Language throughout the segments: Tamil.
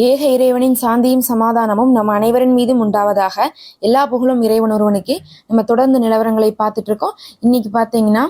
ஏக இறைவனின் சாந்தியும் சமாதானமும் நம் அனைவரின் மீதும் உண்டாவதாக எல்லா புகழும் இறைவன் ஒருவனுக்கு. நம்ம தொடர்ந்து நிலவரங்களை பார்த்துட்டு இருக்கோம். இன்னைக்கு பார்த்தீங்கன்னா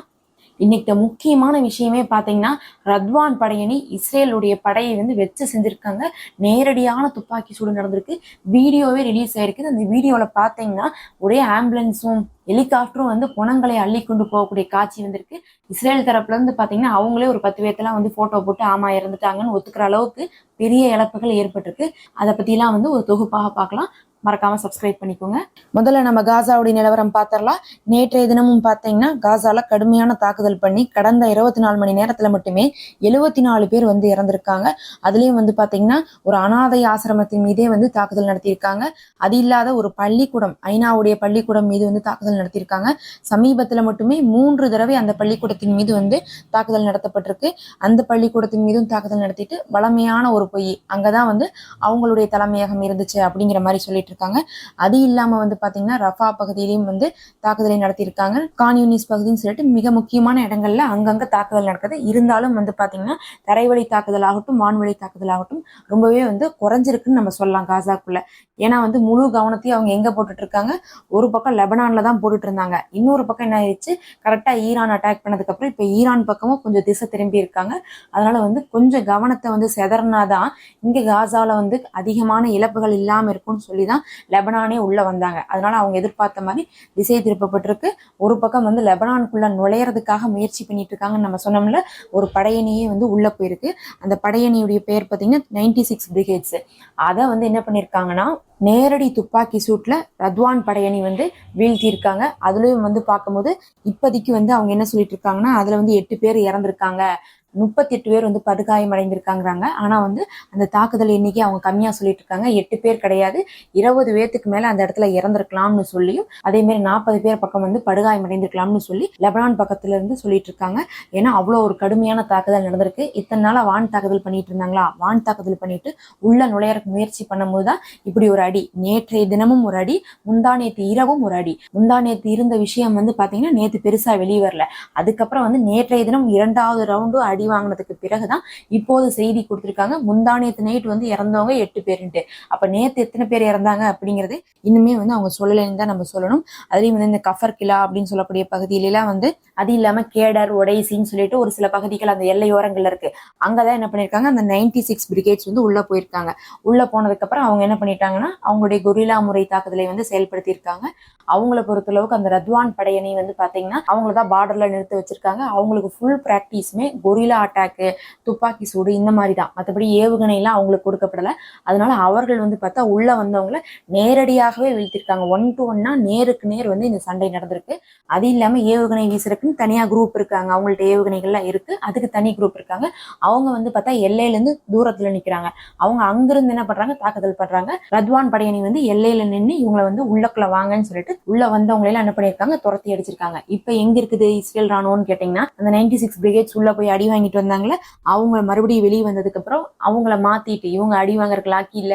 இன்னைக்கு முக்கியமான விஷயமே பார்த்தீங்கன்னா ரத்வான் படையணி இஸ்ரேலுடைய படையை வந்து வச்சு செஞ்சிருக்காங்க. நேரடியான துப்பாக்கி சூடு நடந்திருக்கு. வீடியோவே ரிலீஸ் ஆயிருக்குது. அந்த வீடியோவில் பார்த்தீங்கன்னா ஒரே ஆம்புலன்ஸும் ஹெலிகாப்டரும் வந்து புணங்களை அள்ளி கொண்டு போகக்கூடிய காட்சி வந்திருக்கு. இஸ்ரேல் தரப்புல இருந்து பாத்தீங்கன்னா அவங்களே ஒரு பத்து பேர்த்தெல்லாம் வந்து போட்டோ போட்டு ஆமா இறந்துட்டாங்கன்னு ஒத்துக்கிற அளவுக்கு பெரிய இழப்புகள் ஏற்பட்டிருக்கு. அதை பற்றிலாம் வந்து ஒரு தொகுப்பாக பார்க்கலாம் மறக்காம சப்ஸ்கிரைப் பண்ணிக்கோங்க. முதல்ல நம்ம காசாவுடைய நிலவரம் பார்த்தரலாம் நேற்றைய தினமும் பார்த்தீங்கன்னா காசால கடுமையான தாக்குதல் பண்ணி கடந்த இருபத்தி நாலு மணி நேரத்துல மட்டுமே எழுவத்தி நாலு பேர் வந்து இறந்திருக்காங்க. அதுலயும் வந்து பாத்தீங்கன்னா ஒரு அனாதை ஆசிரமத்தின் மீதே வந்து தாக்குதல் நடத்தியிருக்காங்க. அது இல்லாத ஒரு பள்ளிக்கூடம் ஐநாவுடைய பள்ளிக்கூடம் மீது வந்து தாக்குதல் நடத்தியிருக்காங்க. சமீபத்துல மட்டுமே மூன்று தடவை அந்த பள்ளிக்கூடத்தின் மீது வந்து தாக்குதல் நடத்தப்பட்டிருக்கு. அந்த பள்ளிக்கூடத்தின் மீதும் தாக்குதல் நடத்திட்டு வளமையான ஒரு பொய் அங்கதான் வந்து அவங்களுடைய தலைமையகம் இருந்துச்சு அப்படிங்கிற மாதிரி சொல்லிட்டு இருக்காங்க அது இல்லாம வந்து பாத்தீங்கன்னா ரஃபா பகுதியிலையும் வந்து தாக்குதலை நடத்தியிருக்காங்க. கான் யூனிஸ் பகுதின்னு சொல்லிட்டு மிக முக்கியமான இடங்கள்ல அங்கங்க தாக்குதல் நடக்குது. இருந்தாலும் வந்து பாத்தீங்கன்னா தரைவழி தாக்குதல் ஆகட்டும் வான்வழி தாக்குதல் ஆகட்டும் ரொம்பவே வந்து குறைஞ்சிருக்குன்னு நம்ம சொல்லலாம் காசாக்குள்ள. ஏன்னா வந்து முழு கவனத்தையும் அவங்க எங்க போட்டுட்டு இருக்காங்க ஒரு பக்கம் லெபனான்ல தான் போட்டுட்டு இருந்தாங்க இன்னொரு பக்கம் என்ன ஆயிடுச்சு கரெக்டா ஈரான் அட்டாக் பண்ணதுக்கு அப்புறம் இப்ப ஈரான் பக்கமும் கொஞ்சம் திசை திரும்பி இருக்காங்க. அதனால வந்து கொஞ்சம் கவனத்தை வந்து செதறினாதான் இங்க காசால வந்து அதிகமான இழப்புகள் இல்லாம இருக்கும்னு சொல்லி தான் லெபனானே உள்ள வந்தாங்க. அதனால அவங்க எதிர்பார்த்த மாதிரி திசை திருப்பப்பட்டிருக்கு. ஒரு பக்கம் வந்து லெபனானுக்குள்ள நுழையறதுக்காக முயற்சி பண்ணிட்டு இருக்காங்கன்னு நம்ம சொன்னோம்ல ஒரு படையணியே வந்து உள்ள போயிருக்கு. அந்த படையணியுடைய பேர் பார்த்தீங்கன்னா நைன்டி சிக்ஸ் பிரிகேட்ஸ் அதை வந்து என்ன பண்ணியிருக்காங்கன்னா நேரடி துப்பாக்கி சூட்ல ரத்வான் படையணி வந்து வீழ்த்தியிருக்காங்க. அதுலயும் வந்து பார்க்கும்போது இப்போதைக்கு வந்து அவங்க என்ன சொல்லிட்டு இருக்காங்கன்னா அதுல வந்து எட்டு பேர் இறந்திருக்காங்க. முப்பத்தி எட்டு பேர் வந்து படுகாயம் அடைந்திருக்காங்கிறாங்க. ஆனா வந்து அந்த தாக்குதல் எண்ணிக்கை அவங்க கம்மியா சொல்லிட்டு இருக்காங்க. எட்டு பேர் கிடையாது. இருபது பேர்த்துக்கு மேல அந்த இடத்துல இறந்திருக்கலாம்னு சொல்லியும் அதே மாதிரி நாற்பது பேர் பக்கம் வந்து படுகாயம் அடைந்திருக்கலாம்னு சொல்லி லெபனான் பக்கத்துல இருந்து சொல்லிட்டு இருக்காங்க. ஏன்னா அவ்வளோ ஒரு கடுமையான தாக்குதல் நடந்திருக்கு. இத்தனை நாளா வான் தாக்குதல் பண்ணிட்டு இருந்தாங்களா? வான் தாக்குதல் பண்ணிட்டு உள்ள நுழையறக்கு முயற்சி பண்ணும்போது தான் இப்படி ஒரு அடி. நேற்றைய தினமும் ஒரு அடி முந்தா நேத்து இரவும் ஒரு அடி. முந்தா நேத்து இருந்த விஷயம் வந்து பாத்தீங்கன்னா நேத்து பெருசா வெளியே வரல. அதுக்கப்புறம் வந்து நேற்றைய தினம் இரண்டாவது ரவுண்டும் அடி வாங்கினதுக்கு பிறகுதான் இப்போது செய்தி கொடுத்திருக்காங்க. முந்தா நேத்து நைட் வந்து இறந்தவங்க எட்டு பேருன்ட்டு. அப்ப நேத்து எத்தனை பேர் இறந்தாங்க அப்படிங்கிறது இன்னுமே வந்து அவங்க சொல்லலைன்னு தான் நம்ம சொல்லணும். அதுலயும் வந்து இந்த கஃபர் கிலா அப்படின்னு சொல்லக்கூடிய பகுதியிலலாம் வந்து அது இல்லாம கேடர் ஒடைசின்னு சொல்லிட்டு ஒரு சில பகுதிகள் அந்த எல்லையோரங்கள்ல இருக்கு. அங்கதான் என்ன பண்ணிருக்காங்க? அந்த நைன்டி சிக்ஸ் பிரிகேட்ஸ் வந்து உள்ள போயிருக்காங்க. உள்ள போனதுக்கு அப்புறம் அவங்க என்ன பண்ணிட்டாங்கன்னா அவங்களுடைய கொரில்லா முறை தாக்குதலை வந்து செயல்படுத்தியிருக்காங்க. அவங்கள பொறுத்தளவுக்கு அந்த ரத்வான் படையணி வந்து பாத்தீங்கன்னா அவங்கள தான் பார்டர்ல நிறுத்தி வச்சிருக்காங்க. அவங்களுக்கு ஃபுல் ப்ராக்டிஸுமே கொரில்லா அட்டாக்கு துப்பாக்கி சூடு இந்த மாதிரி தான் மற்றபடி ஏவுகணைலாம் அவங்களுக்கு கொடுக்கப்படல. அதனால அவர்கள் வந்து பார்த்தா உள்ள வந்தவங்கள நேரடியாகவே வீழ்த்திருக்காங்க. ஒன் டு ஒன்னா நேருக்கு நேர் வந்து இந்த சண்டை நடந்திருக்கு. அது இல்லாம ஏவுகணை வீசுறதுக்குன்னு தனியா குரூப் இருக்காங்க. அவங்கள்ட்ட ஏவுகணைகள்லாம் இருக்கு. அதுக்கு தனி குரூப் இருக்காங்க. அவங்க வந்து பார்த்தா எல்லையில இருந்து தூரத்துல நிக்கிறாங்க. அவங்க அங்கிருந்து என்ன பண்றாங்க? தாக்குதல் பண்றாங்க. ரத்வான் படையணி வந்து எல்லையில நின்று இவங்களை வந்து உள்ளக்குள்ள வாங்கன்னு சொல்லிட்டு உள்ள வந்தவங்களை எல்லாம் என்ன பண்ணிருக்காங்க துரத்தி அடிச்சிருக்காங்க. இப்ப எங்க இருக்குது இஸ்ரேல் ராணுவம்னு கேட்டீங்கன்னா அந்த நைன்டி சிக்ஸ் பிரிகேட்ஸ் உள்ள போய் அடி வாங்கிட்டு வந்தாங்களே அவங்க மறுபடியும் வெளியே வந்ததுக்கு அப்புறம் அவங்கள மாத்திட்டு இவங்க அடி வாங்குறதுக்கு லாக்கி இல்ல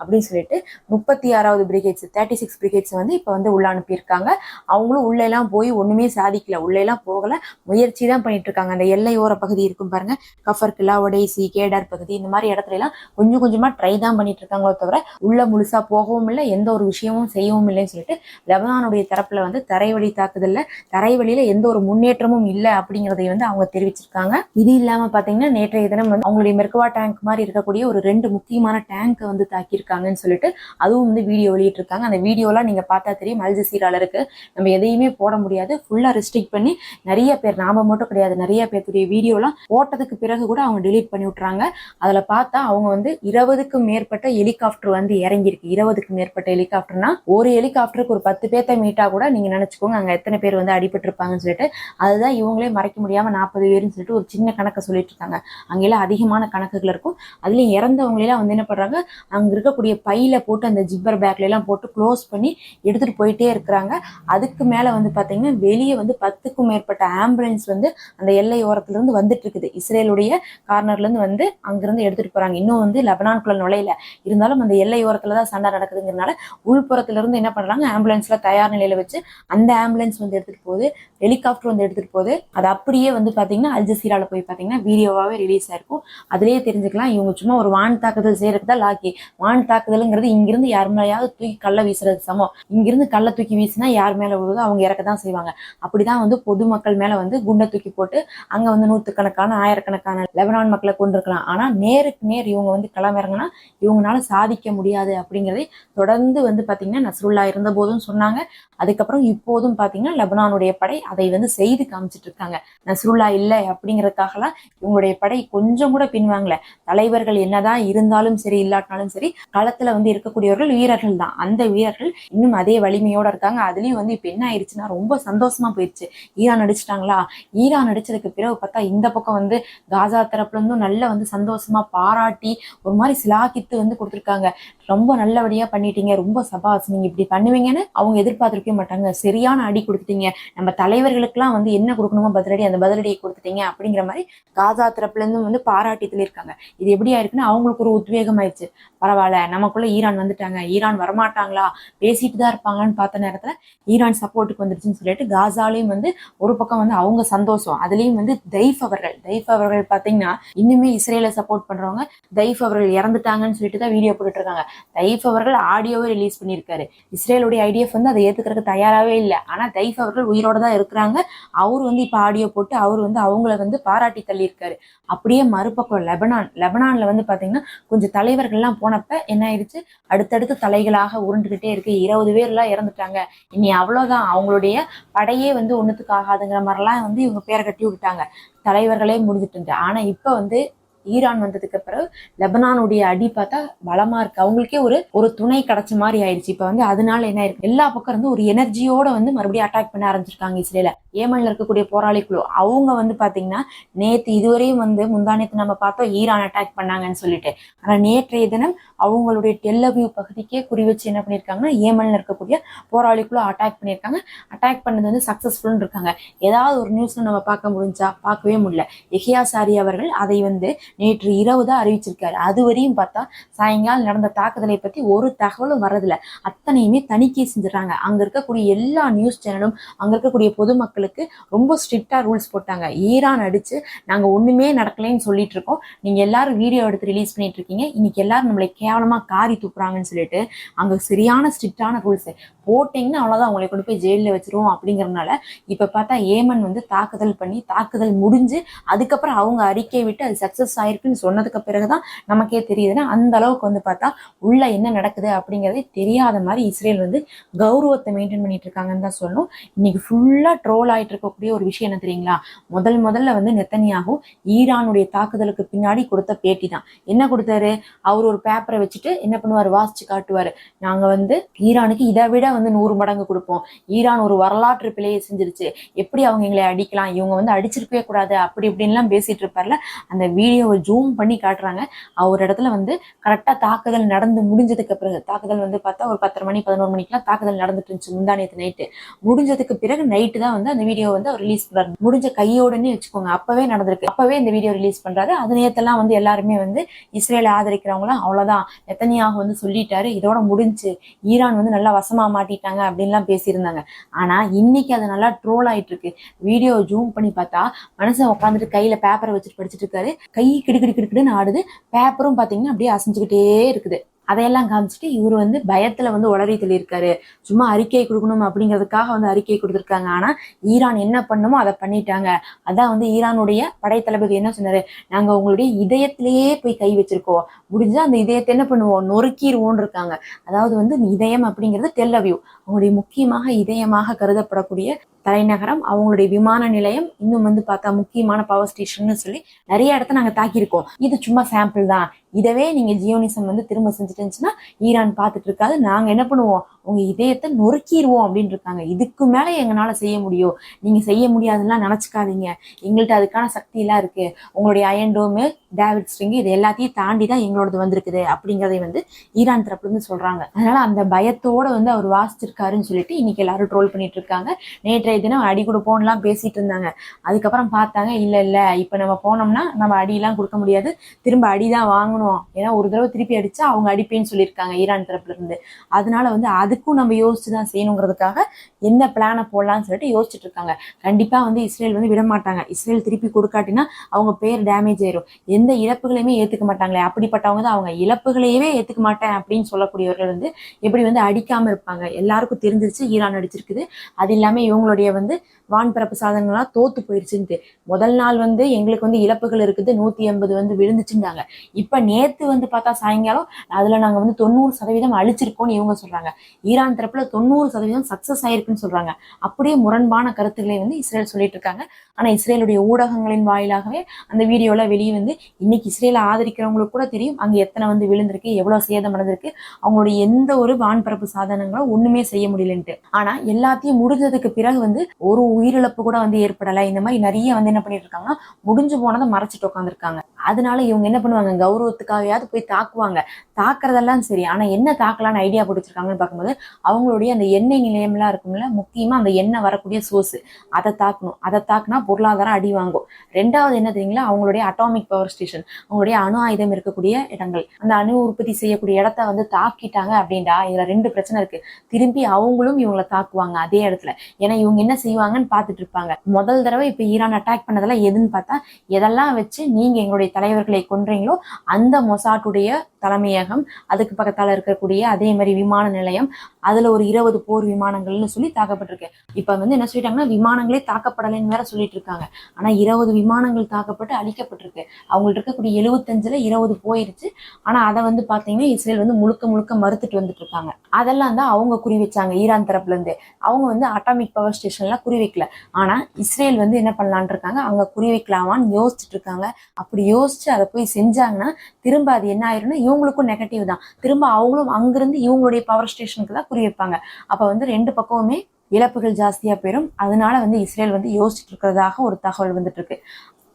அப்படின்னு சொல்லிட்டு முப்பத்தி ஆறாவது பிரிகேட்ஸ் தேர்ட்டி சிக்ஸ் பிரிகேட்ஸ் வந்து இப்போ வந்து உள்ள அனுப்பியிருக்காங்க. அவங்களும் உள்ள எல்லாம் போய் ஒண்ணுமே சாதிக்கல. உள்ள எல்லாம் போகல. முயற்சி தான் பண்ணிட்டு இருக்காங்க. அந்த எல்லையோர பகுதி இருக்கும் பாருங்க. கஃபர் கிலா ஒடைசி கேடார் பகுதி இந்த மாதிரி இடத்துல எல்லாம் கொஞ்சம் கொஞ்சமா ட்ரை தான் பண்ணிட்டு இருக்காங்களோ தவிர உள்ள முழுசா போகவும் இல்லை எந்த ஒரு விஷயமும் செய்யவும் இல்லைன்னு சொல்லிட்டு லெபனானுடைய தரப்புல வந்து தரைவழி தாக்குதல்ல. தரைவழியில எந்த ஒரு முன்னேற்றமும் இல்லை அப்படிங்கறதை வந்து அவங்க தெரிவிச்சிருக்காங்க. இது இல்லாம பாத்தீங்கன்னா நேற்றைய தினம் வந்து அவங்களுடைய மெர்கவா டேங்க் மாதிரி இருக்கக்கூடிய ஒரு ரெண்டு முக்கியமான டேங்க்கை வந்து தாக்கியிருக்காங்கன்னு சொல்லிட்டு அதுவும் வந்து வீடியோ வெளியிட்டிருக்காங்க. அந்த வீடியோலாம் நீங்க பார்த்தா தெரியும். அல்ஜசீரால இருக்கு. நம்ம எதையுமே போட முடியாது. ஃபுல்லா ரெஸ்ட்ரிக்ட் பண்ணி நிறைய பேர் நாம மட்டும் கிடையாது நிறைய பேர்த்துடைய வீடியோலாம் போட்டதுக்கு பிறகு கூட அவங்க டிலீட் பண்ணி விட்டுறாங்க. அதுல பார்த்தா அவங்க வந்து இருபதுக்கும் மேற்பட்ட ஹெலிகாப்டர் வந்து இறங்கியிருக்கு. இருபதுக்கு மேற்பட்ட ஹெலிகாப்டர்னா ஒரு ஹெலிகாப்டருக்கு ஒரு பத்து பேர்த்த மீட்டா கூட நீங்க நினைச்சுக்கோங்க அங்க எத்தனை பேர் வந்து அடிபட்டிருப்பாங்கன்னு சொல்லிட்டு. அதுதான் இவங்களே மறைக்க முடியாம நாற்பது பேர்னு சொல்லிட்டு ஒரு சின்ன கணக்கை சொல்லிட்டு இருக்காங்க. அங்கெல்லாம் அதிகமான கணக்குகள் இருக்கும். அதுலயும் இறந்தவங்களெல்லாம் வந்து என்ன பண்றாங்க அங்க இருக்கக்கூடிய பையில போட்டு அந்த ஜிப்பர் பேக்ல எல்லாம் போட்டு க்ளோஸ் பண்ணி எடுத்துட்டு போயிட்டே இருக்கிறாங்க. அதுக்கு மேல வந்து பாத்தீங்கன்னா வெளியே வந்து பத்துக்கும் மேற்பட்ட ஆம்புலன்ஸ் வந்து அந்த எல்லை ஓரத்துல இருந்து வந்துட்டு இருக்குது. இஸ்ரேலுடைய கார்னர்ல இருந்து வந்து அங்கிருந்து எடுத்துட்டு போறாங்க. இன்னும் வந்து லெபனான்குள்ள நுழையல. இருந்தாலும் அந்த எல்லை ஓரத்துல தான் சண்டை நடக்குதுங்கிறனால உள்புறத்துல இருந்து என்ன பண்றாங்க ஆம்புலன்ஸ்ல தயார் நிலையில வச்சு அந்த ஆம்புலன்ஸ் வந்து எடுத்துட்டு போகுது. ஹெலிகாப்டர் வந்து எடுத்துட்டு போகுது. அது அப்படியே வந்து பாத்தீங்கன்னா அல்ஜசீராவில் போய் பார்த்தீங்கன்னா வீடியோவாகவே ரிலீஸ் ஆயிருக்கும் அதுலேயே தெரிஞ்சுக்கலாம் இவங்க சும்மா ஒரு வான் தாக்குதல் செய்யறதுக்கு தான் லாக்கி வான் தாக்குதலுங்கிறது இங்கிருந்து யார் மேலேயாவது தூக்கி கல்ல வீசுறது சமம். இங்கிருந்து கள்ள தூக்கி வீசினா யார் மேலே விழுதோ அவங்க இறக்க தான் செய்வாங்க. அப்படிதான் வந்து பொதுமக்கள் மேலே வந்து குண்டை தூக்கி போட்டு அங்கே வந்து நூற்றுக்கணக்கான ஆயிரக்கணக்கான லெபனான் மக்களை கொண்டிருக்கலாம். ஆனால் நேருக்கு நேர் இவங்க வந்து களமிறங்கினா இவங்களால சாதிக்க முடியாது அப்படிங்கிறதே தொடர்ந்து வந்து பார்த்தீங்கன்னா நஸ்ருல்லா இருந்த போதும் சொன்னாங்க. அதுக்கப்புறம் இப்போதும் பார்த்தீங்கன்னா லெபனானுடைய படை அதை வந்து செய்து காமிச்சிட்டு இருக்காங்க. நஸ்ருல்லா இல்லை அப்படிங்கிறதுக்காகலாம் இவங்களுடைய படை கொஞ்சம் கூட பின்வாங்கல. தலைவர்கள் என்னதான் இருந்தாலும் சரி இல்லாட்டினாலும் சரி களத்துல வந்து இருக்கக்கூடியவர்கள் வீரர்கள் தான். அந்த வீரர்கள் இன்னும் அதே வலிமையோட இருக்காங்க. அதுலயும் வந்து இப்ப என்ன ஆயிடுச்சுன்னா ரொம்ப சந்தோஷமா போயிடுச்சு ஈரான் அடிச்சிட்டாங்களா ஈரான் அடிச்சதுக்கு பிறகு பார்த்தா இந்த பக்கம் வந்து காசா தரப்புல இருந்தும் நல்ல வந்து சந்தோஷமா பாராட்டி ஒரு மாதிரி சிலாக்கித்து வந்து கொடுத்துருக்காங்க. ரொம்ப நல்லபடியா பண்ணிட்டீங்க. ரொம்ப சபாஸ். நீங்க இப்படி பண்ணுவீங்கன்னு அவங்க எதிர்பார்த்துருக்கவே மாட்டாங்க. சரியான அடி கொடுத்துட்டீங்க. நம்ம தலைவர்களுக்கெல்லாம் வந்து என்ன கொடுக்கணுமோ பதிலடி அந்த பதிலடியை கொடுத்துட்டீங்க அப்படிங்கிற மாதிரி காசா தரப்புல இருந்து வந்து பாராட்டி சொல்லியிருக்காங்க இது எப்படி ஆயிருக்குன்னு அவங்களுக்கு ஒரு உத்வேகம் ஆயிடுச்சு. பரவாயில்ல நமக்குள்ள ஈரான் வந்துட்டாங்க. ஈரான் வரமாட்டாங்களா? பேசிட்டு தான் இருப்பாங்கன்னு பார்த்த நேரத்துல ஈரான் சப்போர்ட்டுக்கு வந்துருச்சுன்னு சொல்லிட்டு காசாலையும் வந்து ஒரு பக்கம் வந்து அவங்க சந்தோஷம். அதுலயும் வந்து தைஃப் அவர்கள். தைஃப் அவர்கள் பாத்தீங்கன்னா இன்னுமே இஸ்ரேலை சப்போர்ட் பண்றவங்க தைஃப் அவர்கள் இறந்துட்டாங்கன்னு சொல்லிட்டு தான் வீடியோ போட்டுட்டு இருக்காங்க. தைஃப் அவர்கள் ஆடியோவை ரிலீஸ் பண்ணியிருக்காரு. இஸ்ரேலுடைய ஐடிஎஃப் வந்து அதை ஏத்துக்கிறதுக்கு தயாராகவே இல்லை. ஆனா தைஃப் அவர்கள் உயிரோட தான் இருக்கிறாங்க. அவர் வந்து இப்ப ஆடியோ போட்டு அவர் வந்து அவங்கள வந்து பாராட்டி தள்ளியிருக்காரு. அப்படியே மறுபக்கம் லெபனான் லெபனான்ல வந்து பாத்தீங்கன்னா கொஞ்சம் தலைவர்கள்லாம் போனப்ப என்ன ஆயிடுச்சு? அடுத்தடுத்து தலைகளாக உருண்டுகிட்டே இருக்கு. இருபது பேர்லாம் இறந்துட்டாங்க. இனி அவ்வளவுதான். அவங்களுடைய படையே வந்து ஒண்ணுத்துக்கு ஆகாதுங்கிற மாதிரிலாம் வந்து இவங்க பேரை கட்டி விட்டாங்க தலைவர்களே முடிஞ்சிட்டு இருந்து ஆனா இப்ப வந்து ஈரான் வந்ததுக்கு பிறகு லெபனானுடைய அடி பார்த்தா பலமா இருக்கு. அவங்களுக்கே ஒரு ஒரு துணை கிடைச்ச மாதிரி ஆயிடுச்சு. இப்ப வந்து அதனால என்ன இருக்கு? எல்லா பக்கம் இருந்து ஒரு எனர்ஜியோட வந்து மறுபடியும் அட்டாக் பண்ண ஆரம்பிச்சிருக்காங்க இஸ்ரேல. ஏமன்ல இருக்கக்கூடிய போராளி குழு. அவங்க வந்து பாத்தீங்கன்னா நேத்து இதுவரையும் வந்து முந்தானத்து நம்ம பார்த்தோம் ஈரான் அட்டாக் பண்ணாங்கன்னு சொல்லிட்டு. ஆனா நேற்றைய தினம் அவங்களுடைய டெல்லவியூ பகுதிக்கே குறி வச்சு என்ன பண்ணியிருக்காங்கன்னா ஏமன்ல இருக்கக்கூடிய போராளி குழு அட்டாக் பண்ணியிருக்காங்க. அட்டாக் பண்ணது வந்து சக்சஸ்ஃபுல்னு இருக்காங்க. ஏதாவது ஒரு நியூஸ்ல நம்ம பார்க்க முடிஞ்சா பார்க்கவே முடியல. எஹியா சாரி அவர்கள் அதை வந்து நேற்று இரவு தான் அறிவிச்சிருக்காரு. அது வரையும் பார்த்தா சாயங்காலம் நடந்த தாக்குதலை பத்தி ஒரு தகவலும் வரதில்ல அத்தனையுமே தணிக்கை செஞ்சிடறாங்க. அங்க இருக்கக்கூடிய எல்லா நியூஸ் சேனலும் அங்க இருக்கக்கூடிய பொதுமக்களுக்கு ரொம்ப ஸ்ட்ரிக்டா ரூல்ஸ் போட்டாங்க. ஈரான் அடிச்சு நாங்க ஒண்ணுமே நடக்கலைன்னு சொல்லிட்டு இருக்கோம். நீங்க எல்லாரும் வீடியோ எடுத்து ரிலீஸ் பண்ணிட்டு இருக்கீங்க. இன்னைக்கு எல்லாரும் நம்மளை கேவலமா காரி துப்புறாங்கன்னு சொல்லிட்டு அங்க சரியான ஸ்ட்ரிக்டான ரூல்ஸ் போட்டிங்கன்னா அவ்வளவுதான் அவங்களை கொண்டு போய் ஜெயிலில் வச்சிருவோம் அப்படிங்கறதுனால இப்ப பார்த்தா ஏமன் வந்து தாக்குதல் பண்ணி தாக்குதல் முடிஞ்சு அதுக்கப்புறம் அவங்க அறிக்கை விட்டு அது சக்சஸ் ஆயிருக்குன்னு சொன்னதுக்கு பிறகுதான் நமக்கே தெரியுதுன்னா அந்த அளவுக்கு வந்து பார்த்தா உள்ள என்ன நடக்குது அப்படிங்கறதே தெரியாத மாதிரி இஸ்ரேல் வந்து கௌரவத்தை மெயின்டைன் பண்ணிட்டு இருக்காங்கன்னு தான் சொல்லணும். இன்னைக்கு ஃபுல்லா ட்ரோல் ஆயிட்டு இருக்கக்கூடிய ஒரு விஷயம் என்ன தெரியுங்களா? முதல் முதல்ல வந்து நெத்தனியாகும் ஈரானுடைய தாக்குதலுக்கு பின்னாடி கொடுத்த பேட்டி தான். என்ன கொடுத்தாரு? அவர் ஒரு பேப்பரை வச்சுட்டு என்ன பண்ணுவார்? வாசிச்சு காட்டுவாரு. நாங்க வந்து ஈரானுக்கு இதை விட வந்து நூறு மடங்கு கொடுப்போம். ஈரான் ஒரு வரலாற்று பிழையை செஞ்சிருச்சு. எப்படி அவங்க எங்களை அடிக்கலாம்? இவங்க வந்து அடிச்சிருக்கவே கூடாது. அப்படி இப்படின்லாம் பேசிட்டு இருப்பார்ல. அந்த வீடியோவை ஜூம் பண்ணி காட்டுறாங்க. அவர் இடத்துல வந்து கரெக்டா தாக்குதல் நடந்து முடிஞ்சதுக்கு பிறகு தாக்குதல் வந்து பார்த்தா ஒரு பத்தரை மணி பதினோரு மணிக்கெல்லாம் தாக்குதல் நடந்துட்டு இருந்துச்சு முந்தானியத்து நைட்டு. முடிஞ்சதுக்கு பிறகு நைட்டு தான் வந்து அந்த வீடியோ வந்து அவர் ரிலீஸ் பண்றாரு. முடிஞ்ச கையோடனே வச்சுக்கோங்க. அப்பவே நடந்திருக்கு. அப்பவே இந்த வீடியோ ரிலீஸ் பண்றாரு. அது நேரத்தெல்லாம் வந்து எல்லாருமே வந்து இஸ்ரேலை ஆதரிக்கிறவங்களாம் அவ்வளவுதான். எத்தனையாக வந்து சொல்லிட்டாரு. இதோட முடிஞ்சு. ஈரான் வந்து நல்லா வசமா மாட்டிட்டாங்க அப்படின்லாம் பேசியிருந்தாங்க. ஆனா இன்னைக்கு அது நல்லா ட்ரோல் ஆயிட்டு இருக்கு வீடியோ ஜூம் பண்ணி பார்த்தா மனுஷன் உட்காந்துட்டு கையில பேப்பரை வச்சுட்டு படிச்சுட்டு இருக்காரு. கை கிடுக்கிடு கிடுக்கிடுன்னு ஆடுது. பேப்பரும் பாத்தீங்கன்னா அப்படியே அசைஞ்சுக்கிட்டே இருக்குது. அதையெல்லாம் காமிச்சிட்டு இவர் வந்து பயத்துல வந்து உளறி தெளியிருக்காரு சும்மா அறிக்கை கொடுக்கணும் அப்படிங்கிறதுக்காக வந்து அறிக்கை கொடுத்துருக்காங்க. ஆனா ஈரான் என்ன பண்ணுமோ அதை பண்ணிட்டாங்க. அதான் வந்து ஈரானுடைய படைத்தளபதி என்ன சொன்னாரு? நாங்க உங்களுடைய இதயத்திலேயே போய் கை வச்சிருக்கோம். முடிஞ்சா அந்த இதயத்தை என்ன பண்ணுவோம்? நொறுக்கிடுவோம்னு இருக்காங்க. அதாவது வந்து இதயம் அப்படிங்கிறது டெல்லவியூ அவங்களுடைய முக்கியமாக இதயமாக கருதப்படக்கூடிய தலைநகரம் அவங்களுடைய விமான நிலையம் இன்னும் வந்து பார்த்தா முக்கியமான பவர் ஸ்டேஷன் சொல்லி நிறைய இடத்த நாங்க தாக்கியிருக்கோம். இது சும்மா சாம்பிள் தான். இதவே நீங்க ஜியோனிசம் வந்து திரும்ப செஞ்சுட்டு இருந்துச்சுன்னா ஈரான் பார்த்துட்டு இருக்காது. நாங்க என்ன பண்ணுவோம்? உங்க இதயத்தை நொறுக்கிடுவோம் அப்படின்னு இருக்காங்க இதுக்கு மேல எங்களால செய்ய முடியும்? நீங்க செய்ய முடியாதுலாம் நினைச்சுக்காதீங்க. எங்கள்கிட்ட அதுக்கான சக்தி எல்லாம் இருக்கு. உங்களுடைய அயன்டோமு டேவிட் ஸ்ட்ரிங்கு இது எல்லாத்தையும் தாண்டி தான் எங்களோடது வந்திருக்குது அப்படிங்கிறதை வந்து ஈரான் தரப்புல இருந்து சொல்றாங்க. அதனால அந்த பயத்தோட வந்து அவர் வாசிச்சிருக்காருன்னு சொல்லிட்டு இன்னைக்கு எல்லாரும் ட்ரோல் பண்ணிட்டு இருக்காங்க நேற்றைய தினம் அடி கொடுப்போம்லாம் பேசிட்டு இருந்தாங்க அதுக்கப்புறம் பார்த்தாங்க இல்ல இல்ல இப்ப நம்ம போனோம்னா நம்ம அடியெல்லாம் கொடுக்க முடியாது. திரும்ப அடிதான் வாங்கணும். ஏன்னா ஒரு தடவை திருப்பி அடிச்சா அவங்க அடிப்பேன்னு சொல்லியிருக்காங்க ஈரான் தரப்புல இருந்து அதனால வந்து அதுக்கும் நம்ம யோசிச்சு தான் செய்யணுங்கிறதுக்காக என்ன பிளானை போடலாம்னு சொல்லிட்டு யோசிச்சுட்டு இருக்காங்க. கண்டிப்பாக வந்து இஸ்ரேல் வந்து விட மாட்டாங்க இஸ்ரேல் திருப்பி கொடுக்காட்டினா அவங்க பேர் டேமேஜ் ஆயிரும். எந்த இழப்புகளையுமே ஏத்துக்க மாட்டாங்களே. அப்படிப்பட்டவங்க தான் அவங்க. இழப்புகளையவே ஏத்துக்க மாட்டேன் அப்படின்னு சொல்லக்கூடியவர்கள் வந்து எப்படி வந்து அடிக்காம இருப்பாங்க. எல்லாருக்கும் தெரிஞ்சிருச்சு ஈரான் அடிச்சிருக்குது. அது இல்லாம இவங்களுடைய வந்து வான்பரப்பு சாதனங்கள்லாம் தோத்து போயிருச்சுன்ட்டு. முதல் நாள் வந்து எங்களுக்கு வந்து இழப்புகள் இருக்குது. நூத்தி எண்பது வந்து விழுந்துச்சுட்டாங்க இப்ப நேத்து வந்து பார்த்தா சாயங்காலம் அதுல நாங்க வந்து தொண்ணூறு சதவீதம் அழிச்சிருக்கோம்னு இவங்க சொல்றாங்க. ஈரான் தரப்புல தொண்ணூறு சதவீதம் சக்சஸ் ஆயிருக்குன்னு சொல்றாங்க. அப்படியே முரண்பான கருத்துக்களை வந்து இஸ்ரேல் சொல்லிட்டு இருக்காங்க. ஆனா இஸ்ரேலுடைய ஊடகங்களின் வாயிலாகவே அந்த வீடியோல வெளியே வந்து இன்னைக்கு இஸ்ரேலை ஆதரிக்கிறவங்களுக்கு கூட தெரியும். அங்க எத்தனை வந்து விழுந்திருக்கு எவ்வளவு சேதம் அடைஞ்சிருக்கு அவங்களுடைய எந்த ஒரு வான்பரப்பு சாதனங்களும் ஒண்ணுமே செய்ய முடியலன்ட்டு. ஆனா எல்லாத்தையும் முடிஞ்சதுக்கு பிறகு வந்து ஒரு உயிரிழப்பு கூட வந்து ஏற்படலை. இந்த மாதிரி நிறைய வந்து என்ன பண்ணிட்டு இருக்காங்கன்னா முடிஞ்சு போனதை மறைச்சிட்டு உட்காந்துருக்காங்க அதனால இவங்க என்ன பண்ணுவாங்க? கௌரவத்துக்காகயாவது போய் தாக்குவாங்க. தாக்குறதெல்லாம் சரி. ஆனா என்ன தாக்கலான்னு ஐடியா பிடிச்சிருக்காங்கன்னு பார்க்கும்போது அவங்களுடைய அந்த எண்ணெய் நிலையம்லாம் இருக்கும்ல முக்கியமா அந்த எண்ணெய் வரக்கூடிய சோர்ஸ் அதை தாக்கணும். அதை தாக்குனா பொருளாதாரம் அடி வாங்கும். ரெண்டாவது என்ன தெரியுங்களா? அவங்களுடைய அட்டாமிக் பவர் ஸ்டேஷன் அவங்களுடைய அணு ஆயுதம் இருக்கக்கூடிய இடங்கள். அந்த அணு உற்பத்தி செய்யக்கூடிய இடத்த வந்து தாக்கிட்டாங்க அப்படின்டா இதுல ரெண்டு பிரச்சனை இருக்கு. திரும்பி அவங்களும் இவங்களை தாக்குவாங்க அதே இடத்துல. ஏன்னா இவங்க என்ன செய்வாங்கன்னு பார்த்துட்டு இருப்பாங்க. முதல் தடவை இப்ப ஈரான் அட்டாக் பண்ணதெல்லாம் எதுன்னு பார்த்தா எதெல்லாம் வச்சு நீங்க எங்களுடைய தலைவர்களை கொன்றீங்களோ அந்த மொசாட்டுடைய தலைமையகம் அதுக்கு பக்கத்தால இருக்கக்கூடிய அதே மாதிரி விமான நிலையம் அதுல ஒரு இருபது போர் விமானங்கள்னு சொல்லி தாக்கப்பட்டிருக்கு. இப்ப வந்து என்ன சொல்லிட்டாங்கன்னா விமானங்களே தாக்கப்படலைன்னு வேற சொல்லிட்டு இருக்காங்க. ஆனா இருபது விமானங்கள் தாக்கப்பட்டு அழிக்கப்பட்டிருக்கு. அவங்கள்ட்ட இருக்கக்கூடிய எழுபத்தஞ்சுல இருபது போயிருச்சு. ஆனா அதை வந்து பாத்தீங்கன்னா இஸ்ரேல் வந்து முழுக்க முழுக்க மறுத்துட்டு வந்துட்டு இருக்காங்க. அதெல்லாம் தான் அவங்க குறி வச்சாங்க ஈரான் தரப்புல இருந்து. அவங்க வந்து அட்டாமிக் பவர் ஸ்டேஷன்லாம் குறி வைக்கல. ஆனா இஸ்ரேல் வந்து என்ன பண்ணலான் இருக்காங்க அங்க குறி வைக்கலாமான்னு யோசிச்சுட்டு இருக்காங்க. அப்படி யோசிச்சு அதை போய் செஞ்சாங்கன்னா திரும்ப அது என்ன ஆயிரும்னா இவங்களுக்கும் நெகட்டிவ் தான். திரும்ப அவங்களும் அங்கிருந்து இவங்களுடைய பவர் ஸ்டேஷனுக்கு தான் குறி வைப்பாங்க வந்து ரெண்டு பக்கமுமே இழப்புகள் ஜாஸ்தியா போயிடும் அதனால வந்து இஸ்ரேல் வந்து யோசிச்சுட்டு இருக்கிறதாக ஒரு தகவல் வந்துட்டு இருக்கு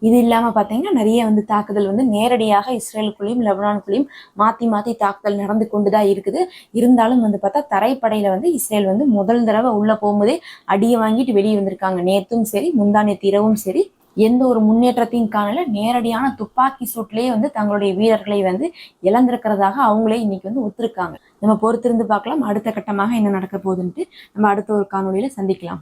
இது இல்லாம பாத்தீங்கன்னா நிறைய வந்து தாக்குதல் வந்து நேரடியாக இஸ்ரேலுக்குள்ளேயும் லெபனானுக்குள்ளேயும் மாத்தி மாத்தி தாக்குதல் நடந்து கொண்டுதான் இருக்குது. இருந்தாலும் வந்து பார்த்தா தரைப்படையில வந்து இஸ்ரேல் வந்து முதல் தடவை உள்ள போகும்போதே அடியை வாங்கிட்டு வெளியே வந்திருக்காங்க. நேத்தும் சரி முந்தானே இரவும் சரி எந்த ஒரு முன்னேற்றத்தையும் காணல நேரடியான துப்பாக்கி சூட்லேயே வந்து தங்களுடைய வீரர்களை வந்து இழந்திருக்கிறதாக அவங்களே இன்னைக்கு வந்து ஒத்துருக்காங்க. நம்ம பொறுத்திருந்து பார்க்கலாம். அடுத்த கட்டமாக என்ன நடக்க போகுதுன்ட்டு நம்ம அடுத்த ஒரு காணொலியில சந்திக்கலாம்.